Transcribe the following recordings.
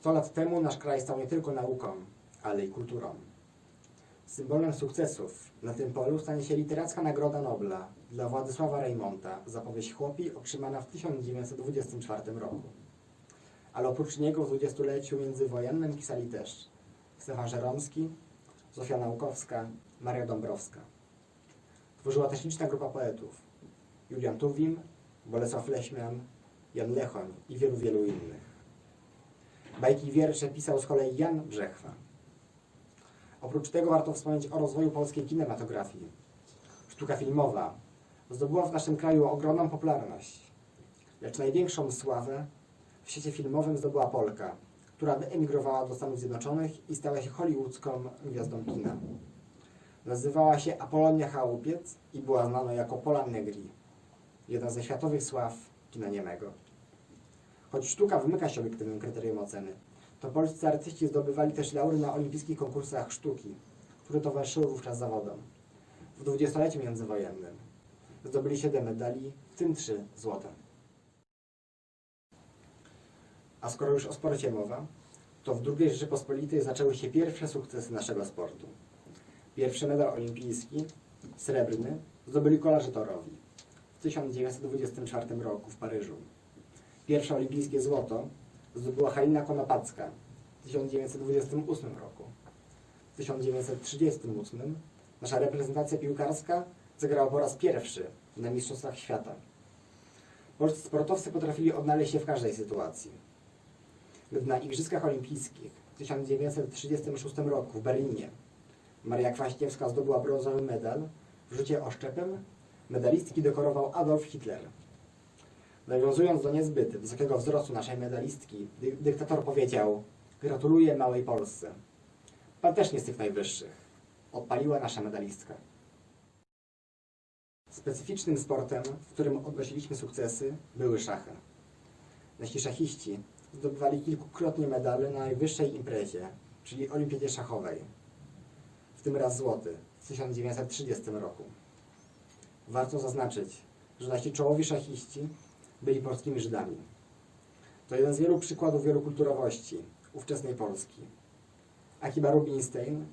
Sto lat temu nasz kraj stał nie tylko nauką, ale i kulturą. Symbolem sukcesów na tym polu stanie się literacka Nagroda Nobla dla Władysława Reymonta za powieść Chłopi otrzymana w 1924 roku. Ale oprócz niego w dwudziestoleciu międzywojennym pisali też Stefan Żeromski, Zofia Naukowska, Maria Dąbrowska. Tworzyła też liczna grupa poetów Julian Tuwim, Bolesław Leśmian, Jan Lechoń i wielu, wielu innych. Bajki i wiersze pisał z kolei Jan Brzechwa. Oprócz tego warto wspomnieć o rozwoju polskiej kinematografii. Sztuka filmowa zdobyła w naszym kraju ogromną popularność, lecz największą sławę w świecie filmowym zdobyła Polka, która wyemigrowała do Stanów Zjednoczonych i stała się hollywoodzką gwiazdą kina. Nazywała się Apolonia Chałupiec i była znana jako Pola Negri, jedna ze światowych sław kina niemego. Choć sztuka wymyka się obiektywnym kryterium oceny, to polscy artyści zdobywali też laury na olimpijskich konkursach sztuki, które towarzyszyły wówczas zawodom. W dwudziestoleciu międzywojennym zdobyli 7 medali, w tym 3 złote. A skoro już o sporcie mowa, to w II Rzeczypospolitej zaczęły się pierwsze sukcesy naszego sportu. Pierwszy medal olimpijski, srebrny, zdobyli kolarze torowi w 1924 roku w Paryżu. Pierwsze olimpijskie złoto zdobyła Halina Konopacka w 1928 roku. W 1938 nasza reprezentacja piłkarska zagrała po raz pierwszy na Mistrzostwach Świata. Polscy sportowcy potrafili odnaleźć się w każdej sytuacji. Gdy na Igrzyskach Olimpijskich w 1936 roku w Berlinie Maria Kwaśniewska zdobyła brązowy medal w rzucie oszczepem, medalistki dekorował Adolf Hitler. Nawiązując do niezbyt wysokiego wzrostu naszej medalistki, dy dyktator powiedział Gratuluję małej Polsce. Pan też nie z tych najwyższych. Odpaliła nasza medalistka. Specyficznym sportem, w którym odnosiliśmy sukcesy, były szachy. Nasi szachiści zdobywali kilkukrotnie medale na najwyższej imprezie, czyli Olimpiadzie Szachowej. W tym raz złoty w 1930 roku. Warto zaznaczyć, że nasi czołowi szachiści byli polskimi Żydami. To jeden z wielu przykładów wielokulturowości ówczesnej Polski. Akiba Rubinstein,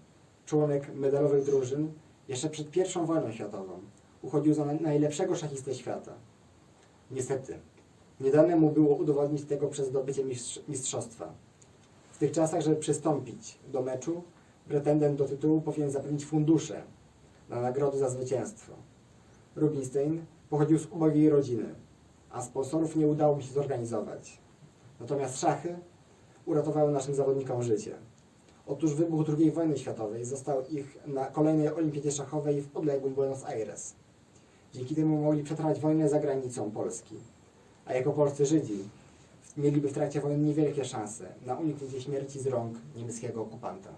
członek medalowych drużyn, jeszcze przed I wojną światową uchodził za naj- najlepszego szachistę świata. Niestety, nie dane mu było udowodnić tego przez zdobycie mistrz- mistrzostwa. W tych czasach, żeby przystąpić do meczu, pretendent do tytułu powinien zapewnić fundusze na nagrody za zwycięstwo. Rubinstein pochodził z ubogiej rodziny, a sponsorów nie udało mi się zorganizować. Natomiast szachy uratowały naszym zawodnikom życie. Otóż wybuch II wojny światowej został ich na kolejnej olimpiadzie szachowej w odległym Buenos Aires. Dzięki temu mogli przetrwać wojnę za granicą Polski. A jako polscy Żydzi mieliby w trakcie wojny niewielkie szanse na uniknięcie śmierci z rąk niemieckiego okupanta.